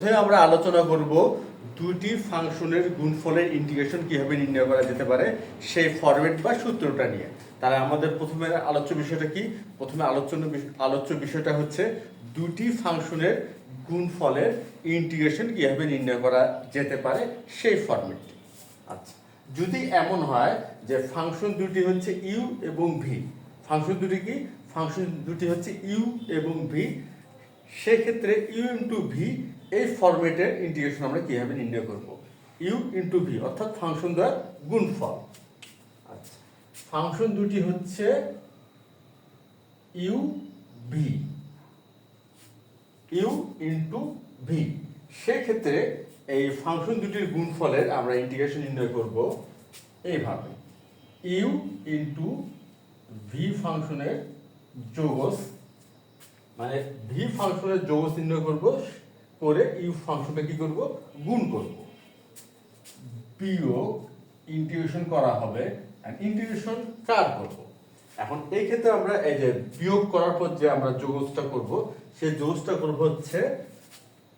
প্রথমে আমরা আলোচনা করব দুটি ফাংশনের গুণফলের ইন্টিগ্রেশন কীভাবে নির্ণয় করা যেতে পারে, সেই ফরম্যাট বা সূত্রটা নিয়ে। তাহলে আমাদের প্রথমে আলোচ্য বিষয়টা কি? প্রথমে আলোচনা আলোচ্য বিষয়টা হচ্ছে দুটি ফাংশনের গুণফলের ইন্টিগ্রেশন কীভাবে নির্ণয় করা যেতে পারে, সেই ফরম্যাটটি আচ্ছা যদি এমন হয় যে ফাংশন দুটি হচ্ছে ইউ এবং ভি, ফাংশন দুটি কি? ফাংশন দুটি হচ্ছে ইউ এবং ভি সেক্ষেত্রে ইউ ইন্টু ভি এই ফরম্যাটের ইন্টিগ্রেশন আমরা কীভাবে নির্ণয় করব? ইউ ইন্টু ভি অর্থাৎ ফাংশন দ্বারা গুণফল। আচ্ছা ফাংশন দুটি হচ্ছে u v u into v সেক্ষেত্রে এই ফাংশন দুটির গুণ গুণফলের আমরা ইন্টিগ্রেশন নির্ণয় করব এইভাবে। ইউ ইন্টু ভি ফাংশনের যোগস মানে ভি ফাংশনের যোগ নির্ণয় করব, করে ইউ ফাংশনটা কি করব? গুণ করব। বিয়োগ ইন্টিগ্রেশন করা হবে ইন্টিগ্রেশন কার করব। এখন এই ক্ষেত্রে আমরা এই যে বিয়োগ করার পর যে আমরা যোগসটা করব সেই যোগসটা করব হচ্ছে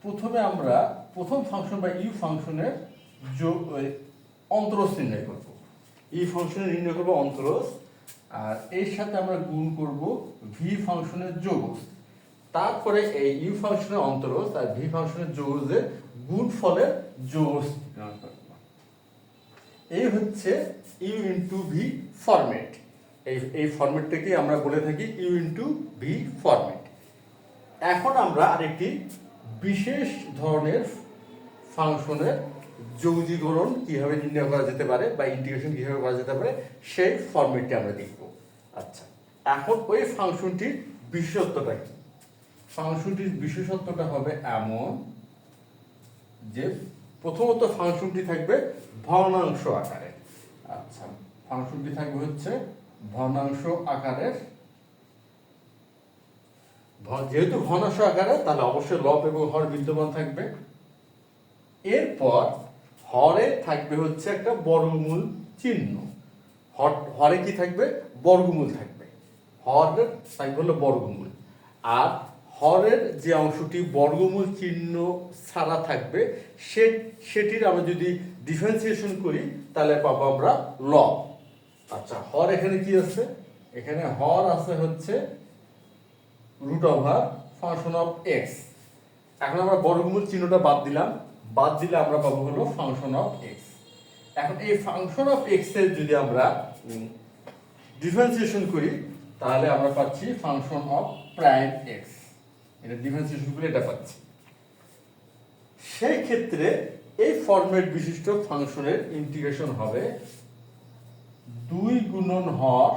প্রথমে আমরা প্রথম ফাংশন বা ইউ ফাংশনের যোগ অন্তরস নির্ণয় করব। ই ফাংশনের নির্ণয় করব অন্তরস, আর এর সাথে আমরা গুণ করব ভি ফাংশনের যোগস। তারপরে এই ইউ ফাংশনের অন্তরস আর ভি ফাংশনের যোগসের গুণ ফলের করব এই হচ্ছে ইউ ইন্টু ভি ফরম্যাট এই এই ফরম্যাটটাকে আমরা বলে থাকি? ইউ ইন্টু ভি ফরম্যাট এখন আমরা আরেকটি বিশেষ ধরনের ফাংশনের যৌগীকরণ কীভাবে নির্ণয় করা যেতে পারে বা ইন্টিগ্রেশন কীভাবে করা যেতে পারে, সেই ফরম্যাটটি আমরা দেখব। আচ্ছা এখন ওই ফাংশনটির বিশেষত্বটা কি? ফাংশনটির বিশেষত্বটা হবে এমন যে প্রথমত ফাংশনটি থাকবে ভগ্নাংশ আকারে। আচ্ছা ফাংশনটি থাকবে হচ্ছে ভগ্নাংশ আকারের যেহেতু ভগ্নাংশ আকারে, তাহলে অবশ্যই লব এবং হর বিদ্যমান থাকবে। এরপর হরে থাকবে হচ্ছে একটা বর্গমূল চিহ্ন। হর, হরে কি থাকবে? বর্গমূল থাকবে। হরের থাকবে হলো বর্গমূল। আর হরের যে অংশটি বর্গমূল চিহ্ন ছাড়া থাকবে, সে, সেটির আমরা যদি ডিফারেন্সিয়েশন করি, তাহলে পাবো আমরা ল। আচ্ছা হর এখানে কি আছে? এখানে হর আছে হচ্ছে root over function of x এখন আমরা বর্গমূল চিহ্নটা বাদ দিলাম, বাদ দিলে আমরা পাবো হলো ফাংশন অফ এক্স এখন এই ফাংশন অফ এক্সের যদি আমরা ডিফারেন্সিয়েশন করি, তাহলে আমরা পাচ্ছি ফাংশন অফ প্রাইম এক্স এটা ডিফারেন্সিয়েশন করে এটা পাচ্ছি। সেই ক্ষেত্রে এই ফরম্যাট বিশিষ্ট ফাংশনের ইন্টিগ্রেশন হবে দুই গুণন হর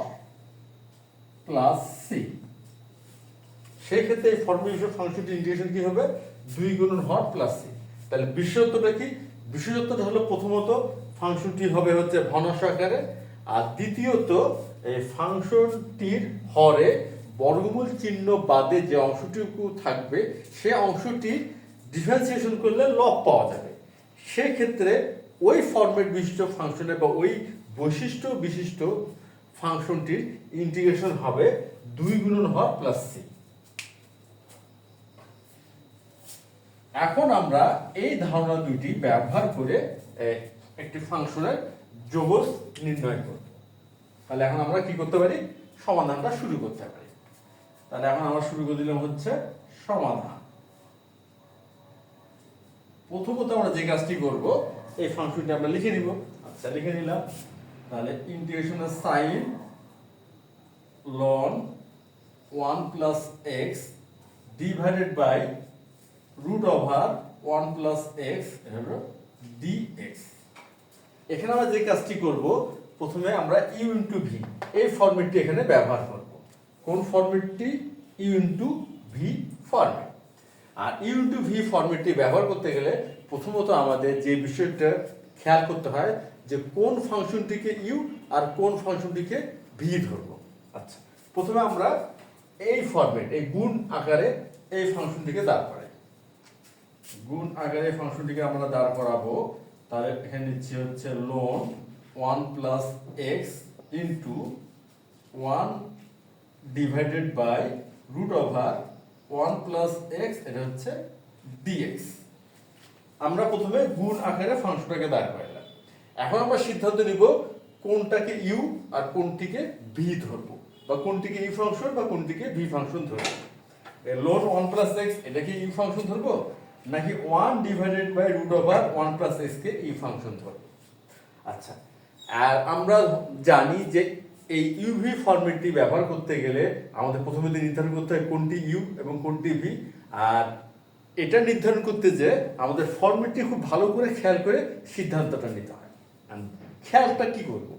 প্লাস সি সেই ক্ষেত্রে এই ফর্মেশন ফাংশনটি ইন্টিগ্রেশন কি হবে? দুই গুণন হর প্লাস সি তাহলে বিশেষত্বটা কি? বিশেষত্বটা হলো প্রথমত ফাংশনটি হবে হচ্ছে ভনস আকারে, আর দ্বিতীয়ত এই ফাংশনটির হরে বর্গমূল চিহ্ন বাদে যে অংশটুকু থাকবে, সে অংশটি ডিফারেন্সিয়েশন করলে লব পাওয়া যাবে। সেক্ষেত্রে ওই ফরম্যাট বিশিষ্ট ফাংশনের বা ওই বৈশিষ্ট্য বিশিষ্ট ফাংশনটির ইন্টিগ্রেশন হবে দুই গুণন হর প্লাস সি এখন আমরা এই ধারণা দুটি ব্যবহার করে একটি ফাংশনের যোগস নির্ণয় করব। তাহলে এখন আমরা কি করতে পারি? সমাধানটা শুরু করতে পারি। তাহলে এখন আমরা শুরু করে দিলাম হচ্ছে সমাধান। প্রথমত আমরা যে কাজটি করব, এই ফাংশনটি আমরা লিখে নিব। আচ্ছা লিখে নিলাম। তাহলে ইন্টিগ্রেশনের sign ln one plus x divided by root over one plus x dx. এখানে আমরা যে কাজটি করব, প্রথমে আমরা ইউ ইন্টু ভি, এই ফরম্যাটটি এখানে ব্যবহার করব। কোন ফরম্যাটটি ইউ ইন্টু ভি ফরম্যাট আর ইউ ইন্টু ভি ফরম্যাটটি ব্যবহার করতে গেলে প্রথমত আমাদের যে বিষয়টা খেয়াল করতে হয় যে কোন ফাংশনটিকে ইউ আর কোন ফাংশনটিকে ভি ধরবো। আচ্ছা প্রথমে আমরা এই ফরম্যাট এই গুণ আকারে এই ফাংশনটিকে দাঁড় করাই। গুণ আকারে ফাংশনটিকে আমরা দাঁড় করাবো, তাহলে এখানে নিচ্ছি হচ্ছে ln one plus x into one divided by root over one plus x এটা হচ্ছে ডিএক্স আমরা প্রথমে গুণ আকারে ফাংশনটাকে দাঁড় করালাম এখন আমরা সিদ্ধান্ত নিব কোনটাকে ইউ আর কোনটিকে ভি ধরবো, বা কোনটিকে ইউ ফাংশন বা কোনটিকে ভি ফাংশন ধরবো। লোন ওয়ান প্লাস এক্স এটাকে ইউ ফাংশন ধরবো, নাকি one divided by root over one plus x K u function ধরবো? আচ্ছা আর আমরা জানি যে এই ইউভি ফরম্যাটটি ব্যবহার করতে গেলে আমাদের প্রথমে নির্ধারণ করতে হয় কোনটি ইউ এবং কোনটি ভি আর এটা নির্ধারণ করতে যে আমাদের ফরম্যাটটি খুব ভালো করে খেয়াল করে সিদ্ধান্তটা নিতে হয়। খেয়ালটা কি করব?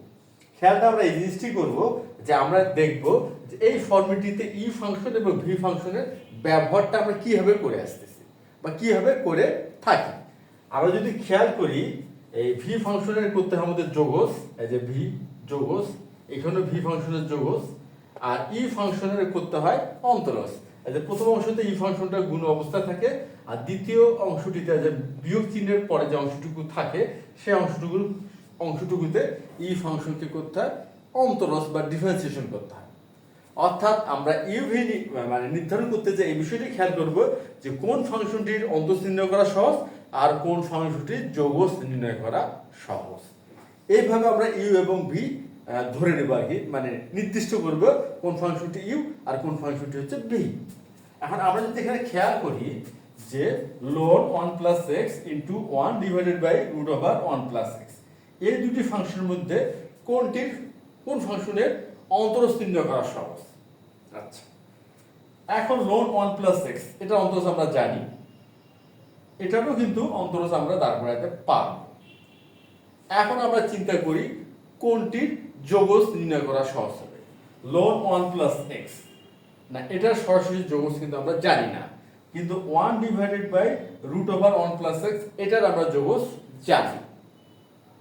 খেয়ালটা আমরা এই জিনিসটি করব যে আমরা দেখব যে এই ফর্মেটিতে ই ফাংশন এবং ভি ফাংশনের ব্যবহারটা আমরা কীভাবে করে আসতেছি বা কীভাবে করে থাকি। আমরা যদি খেয়াল করি, এই ভি ফাংশনের করতে হয় আমাদের যোগস, এই যে ভি যোগস এখানে ভি ফাংশনের যোগস আর ই ফাংশনের করতে হয় অন্তরস। যে প্রথম অংশতে ই ফাংশনটা গুণ অবস্থা থাকে, আর দ্বিতীয় অংশটিতে যে বিয়োগ চিহ্নের পরে যে অংশটুকু থাকে সেই অংশটুকুর, অংশটুকুতে ই ফাংশনকে করতে হয়, অন্তরস বা ডিফারেন্সিয়েশন করতে হয়। অর্থাৎ আমরা ইউভি মানে নির্ধারণ করতে যে এই বিষয়টি খেয়াল করব যে কোন ফাংশনটির অন্তঃ নির্ণয় করা সহজ, আর কোন ফাংশনটির যৌগস নির্ণয় করা সহজ। এইভাবে আমরা ইউ এবং ভি ধরে নেব আর কি মানে নির্দিষ্ট করব কোন ফাংশনটি ইউ আর কোন ফাংশনটি হচ্ছে বি। এখন আমরা যদি এখানে খেয়াল করি যে ln one plus x into one divided by root over one plus x এই দুটি ফাংশনের মধ্যে কোনটির কোন ফাংশনের অন্তরস নির্ণয় করা সহজ? আচ্ছা। এখন লোন ওয়ান প্লাস এক্স এটা অন্তরস আমরা জানি। এটারও কিন্তু অন্তরস আমরা দাঁড় করাতে পারব। এখন আমরা চিন্তা করি কোনটির যোগস নির্ণয় করা সহজ হবে। লোন ওয়ান প্লাস এক্স না, এটার সরাসরি যোগস কিন্তু আমরা জানি না। কিন্তু one divided by root over one plus x এটার আমরা যোগস জানি।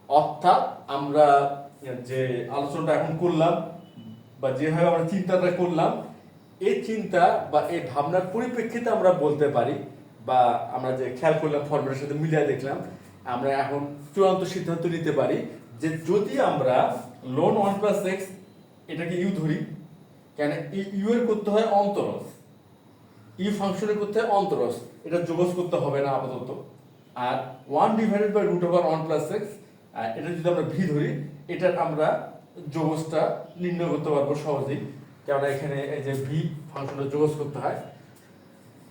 অর্থাৎ আমরা যে আলোচনাটা এখন করলাম, বা যেভাবে আমরা চিন্তাটা করলাম এই চিন্তা বা এই ভাবনার পরিপ্রেক্ষিতে আমরা বলতে পারি, বা আমরা যে খেয়াল করলাম ফর্মেটের সাথে মিলিয়ে দেখলাম, আমরা এখন চূড়ান্ত সিদ্ধান্ত নিতে পারি যে যদি আমরা লোন ওয়ান প্লাস এক্স এটাকে ইউ ধরি। কেন? ইউ এর করতে হয় অন্তরস। ই ফাংশনে করতে হয় অন্তরস। এটা যোগস করতে হবে না আপাতত। আর one divided by root over one plus x এটা যদি আমরা ভি ধরি, এটার আমরা যোগসটা নির্ণয় করতে পারব সহজেই। কেননা এখানে এই যে ভি ফাংশনের যোগস করতে হয়।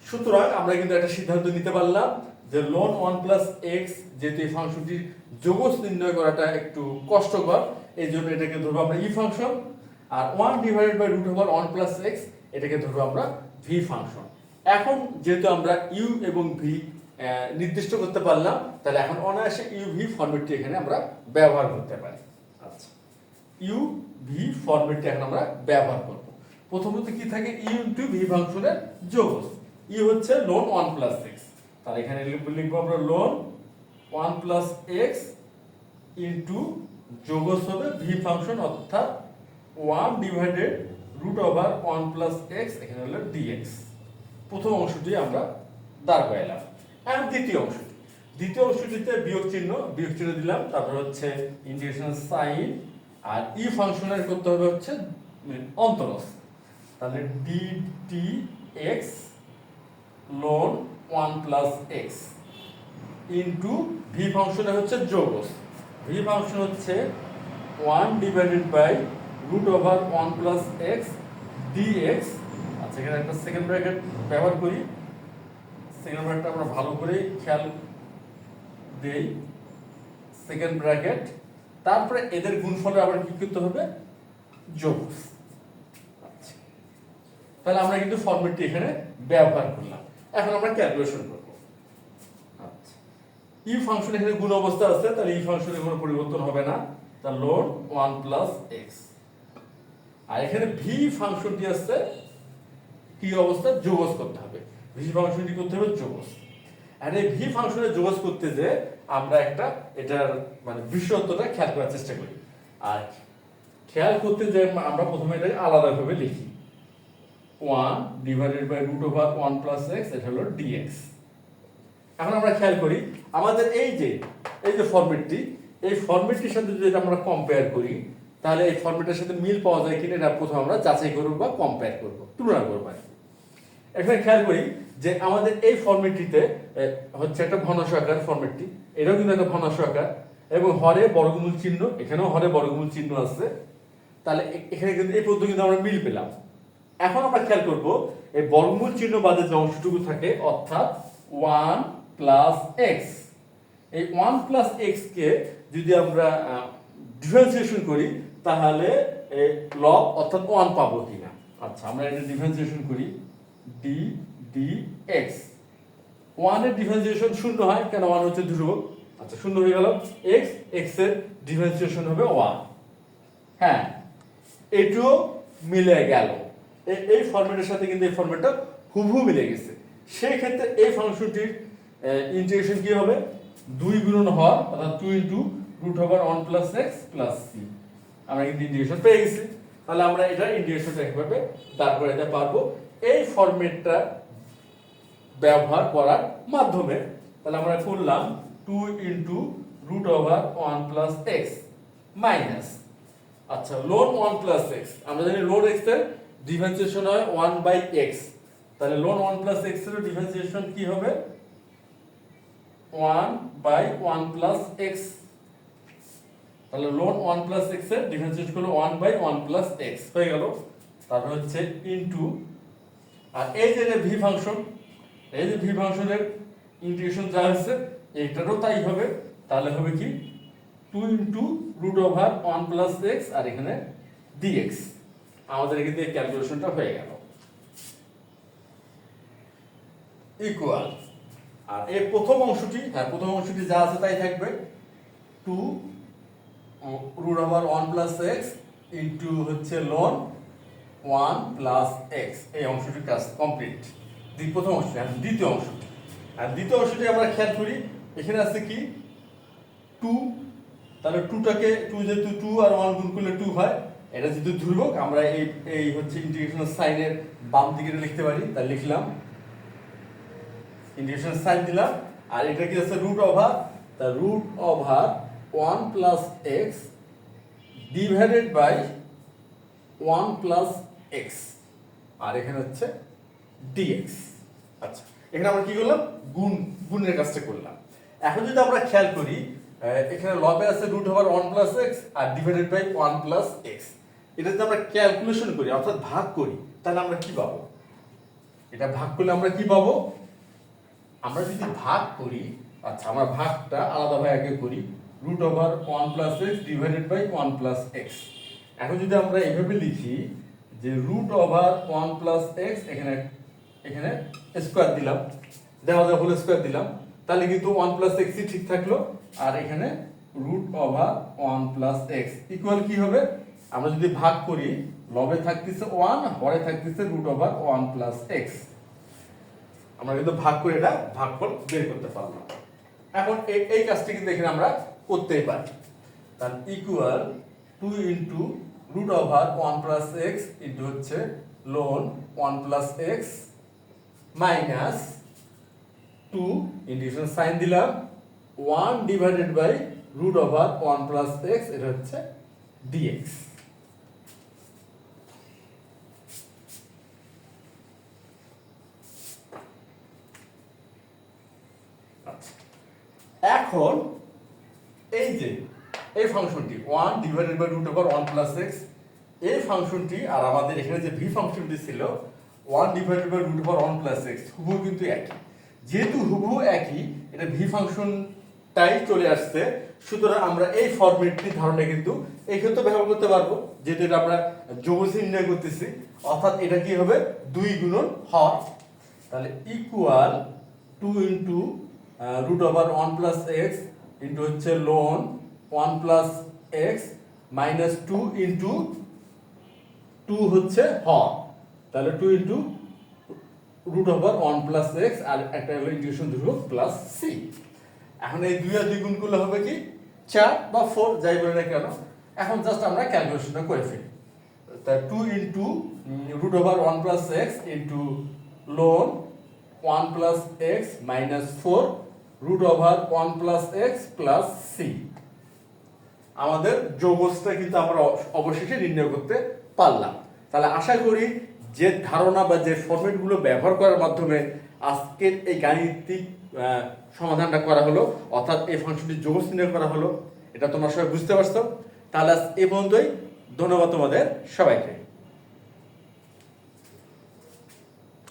সুতরাং আমরা কিন্তু একটা সিদ্ধান্ত নিতে পারলাম যে লোন ওয়ান প্লাস এক্স যেহেতু এই ফাংশনটির যোগস নির্ণয় করাটা একটু কষ্টকর এই জন্য এটাকে ধরবো আমরা u function R one divided by root over one plus x এটাকে ধরবো আমরা ভি ফাংশন এখন যেহেতু আমরা ইউ এবং ভি নির্দিষ্ট করতে পারলাম, তাহলে এখন অনায়াসে ইউ ভি ফর্মেটটি এখানে আমরা ব্যবহার করতে পারি। আচ্ছা। ইউ ভি ফর্মেটটি এখন আমরা ব্যবহার করব। প্রথমত কি থাকে? ইউ ইন্টু ভি ফাংশনের যোগস ই হচ্ছে লোন ওয়ান প্লাস এক্স তাহলে এখানে লিখব আমরা ln one plus x into যোগস হবে ভি ফাংশন অর্থাৎ one divided root over one plus x এখানে হলো ডিএক্স প্রথম অংশটি আমরা দাঁড় করাইলাম। আর দ্বিতীয় অংশটি। দ্বিতীয় অংশটিতে বিয়োগ চিহ্ন বিয়োগ চিহ্ন দিলাম, তারপর হচ্ছে ইন্টিগ্রেশন সাইন আর ই ফাংশনের করতে হবে হচ্ছে অন্তরস তাহলে d t x ln one plus x into v ফাংশনে হচ্ছে যোগস ভি ফাংশন হচ্ছে one divided by root over one plus x d x আচ্ছা এখানে একটা সেকেন্ড ব্র্যাকেট ব্যবহার করি। সেকেন্ড ব্র্যাকেটটা আমরা ভালো করে খেয়াল দেই। সেকেন্ড ব্র্যাকেট তারপরে এদের গুণফলে আবার কি করতে হবে? যোগ। আচ্ছা। তাহলে আমরা কিন্তু ফর্মেটটি এখানে ব্যবহার করলাম। এখন আমরা ক্যালকুলেশন করব। ই ফাংশন এখানে গুণ অবস্থা আছে, তাহলে ই ফাংশনের কোনো পরিবর্তন হবে না। তার লোড ওয়ান প্লাস এক্স আর এখানে ভি ফাংশনটি আসছে কি অবস্থা? যোগস করতে হবে। ভি ফাংশনটি করতে হবে যোগস আর এই ভি ফাংশনে যোগস করতে যে আমরা একটা এটার মানে বিশেষত্বটা খেয়াল করার চেষ্টা করি। আর খেয়াল করতে যে আমরা প্রথমে এটা আলাদাভাবে লিখি। One divided by root over one plus x এটা হলো ডিএক্স এখন আমরা খেয়াল করি, আমাদের এই যে এই যে ফরম্যাটটি এই ফরম্যাটটির সাথে যদি আমরা কম্পেয়ার করি, তাহলে এই ফরম্যাটের সাথে মিল পাওয়া যায় কিনা এটা প্রথম আমরা যাচাই করব বা কম্পেয়ার করব, তুলনা করব। এখানে খেয়াল করি যে আমাদের এই ফর্মেটটিতে হচ্ছে একটা ঘনশ আকার ফর্মেটটি, এটাও কিন্তু একটা ঘনশ আকার, এবং হরে বর্গমূল চিহ্ন, এখানেও হরে বর্গমূল চিহ্ন আছে তাহলে এখানে কিন্তু, এই পদ্ধতি কিন্তু আমরা মিল পেলাম এখন আমরা খেয়াল করব, এই বর্গমূল চিহ্ন বাদে যে অংশটুকু থাকে, অর্থাৎ ওয়ান প্লাস এক্স এই ওয়ান প্লাস এক্স কে যদি আমরা ডিফারেন্সিয়েশন করি, তাহলে লব অর্থাৎ ওয়ান পাবো কিনা। আচ্ছা আমরা এটা ডিফারেন্সিয়েশন করি। ডি ডি এক্স ওয়ানের ডিফারেন্সিয়েশন শূন্য হয়, কেন ওয়ান হচ্ছে ধ্রুবক? আচ্ছা শূন্য হয়ে গেল। এক্স এক্সের ডিফারেন্সিয়েশন হবে ওয়ান হ্যাঁ এটিও মিলে গেল। এই ফরম্যাটের সাথে কিন্তু এই ফরম্যাটটা হুবহু মিলে গেছে। সেই ক্ষেত্রে এই ফাংশনটির ইন্টিগ্রেশন কি হবে? দুই গুণন হর অর্থাৎ two into root over one plus x plus c আমরা কিন্তু ইন্টিগ্রেশন পেয়ে গেছি। তাহলে আমরা এটা ইন্টিগ্রেশনটা একভাবে করে দিতে পারব এই ফরম্যাটটা ব্যবহার করার মাধ্যমে। তাহলে আমরা করলাম two into root over one plus x minus আচ্ছা লোন ওয়ান প্লাস এক্স আমরা জানি লোন এক্সের ডিফারেন্সিয়েশন হয় ওয়ান বাই এক্স তাহলে লোন ওয়ান প্লাস এক্সের ডিফারেন্সিয়েশন কি হবে? One by one plus x তাহলে লোন ওয়ান প্লাস এক্সের ডিফারেন্সিয়েশন হলো one by one plus x হয়ে গেল। তারপর হচ্ছে ইন্টু আর এই যে ভি ফাংশন এই যে ভি ফাংশনের ইন্টিগ্রেশন যা হচ্ছে, এইটারও তাই হবে। তাহলে হবে কি? Two into root over one plus x আর এখানে ডিএক্স আমাদের এই ক্যালকুলেশনটা হয়ে গেল। ইকুয়াল আর এই প্রথম অংশটি হ্যাঁ প্রথম অংশটি যা আছে তাই থাকবে। Two root over one plus x into হচ্ছে লোন ওয়ান প্লাস এক্স এই অংশটির কাজ কমপ্লিট প্রথম অংশ আর দ্বিতীয় অংশ আর দ্বিতীয় অংশটি আমরা খেয়াল করি, এখানে আছে কি? টু তাহলে টুটাকে টু যেহেতু টু আর ওয়ান গুণ করলে টু হয়, এটা যেহেতু ধ্রুবক, আমরা এই এই হচ্ছে ইন্টিগ্রেশনের সাইনের বাম দিকে লিখতে পারি তাই লিখলাম ইন্টিগ্রেশন সাইন দিলাম। আর এটা কি আছে রুট ওভার তা root over one plus x divided by one plus x আর এখানে হচ্ছে ডিএক্স আচ্ছা এখানে আমরা কি করলাম? গুণ, গুণের কাজটা করলাম। এখন যদি আমরা খেয়াল করি এখানে লবে আছে root over one plus x R divided by one plus x এটা যদি আমরা ক্যালকুলেশন করি, অর্থাৎ ভাগ করি, তাহলে আমরা কি পাবো? এটা ভাগ করলে আমরা কি পাবো? আমরা যদি ভাগ করি আচ্ছা আমরা ভাগটা আলাদাভাবে আগে করি root over one plus x divided by one plus x এখন যদি আমরা এইভাবে লিখি যে root over one plus x এখানে এখানে স্কোয়ার দিলাম, দেওয়া যায় হোল স্কোয়ার দিলাম, তাহলে কিন্তু ওয়ান প্লাস এক্সই ঠিক থাকল, আর এখানে root over one plus x equal কি হবে? আমরা যদি ভাগ করি, লবে থাকতেছে ওয়ান হরে থাকতেছে root over one plus x আমরা কিন্তু ভাগ করে এটা ভাগফল বের করতে পারলাম। এখন এই কাজটি কিন্তু এখানে আমরা করতেই পারি। তার equal to into root over one plus x into হচ্ছে ln one plus x minus two integration sign দিলাম। One divided by root over one plus x এটা হচ্ছে ডিএক্স আচ্ছা। এখন এই যে, এই ফাংশনটি one divided by root over one plus x এই ফাংশনটি আর আমাদের এখানে যে ভি ফাংশনটি ছিল one divided by root over one plus x হুবহু কিন্তু একই। যেহেতু হুবহু একই, এটা ভি ফাংশনটাই চলে আসছে, সুতরাং আমরা এই ফরম্যাটটি ধারণা কিন্তু এই ক্ষেত্রে ব্যবহার করতে পারব, যেহেতু এটা আমরা যোগসী নির্ণয় করতেছি, অর্থাৎ এটা কি হবে? দুই গুণন হর। তাহলে equal to into root over one plus x into হচ্ছে ln one plus x minus two into two হচ্ছে হর। তাহলে two into root over one plus x আর একটা হলো ইন্টিগ্রেশন ধ্রুবক প্লাস সি এখন এই দুই আর দুই গুণ করলে হবে কি? চার বা ফোর যাই বলে না কেন? এখন জাস্ট আমরা ক্যালকুলেশনটা করে ফেলি। তা two into root over one plus x into ln one plus x minus four root over one plus x plus c. আমাদের যৌগসটা কিন্তু আমরা অবশেষে নির্ণয় করতে পারলাম। তাহলে আশা করি যে ধারণা বা যে ফরম্যাটগুলো ব্যবহার করার মাধ্যমে আজকের এই গাণিতিক সমাধানটা করা হলো, অর্থাৎ এই ফাংশনটি যোগ চিহ্ন করা হলো, এটা তোমরা সবাই বুঝতে পারছ। তাহলে এই পর্যন্তই। ধন্যবাদ তোমাদের সবাইকে।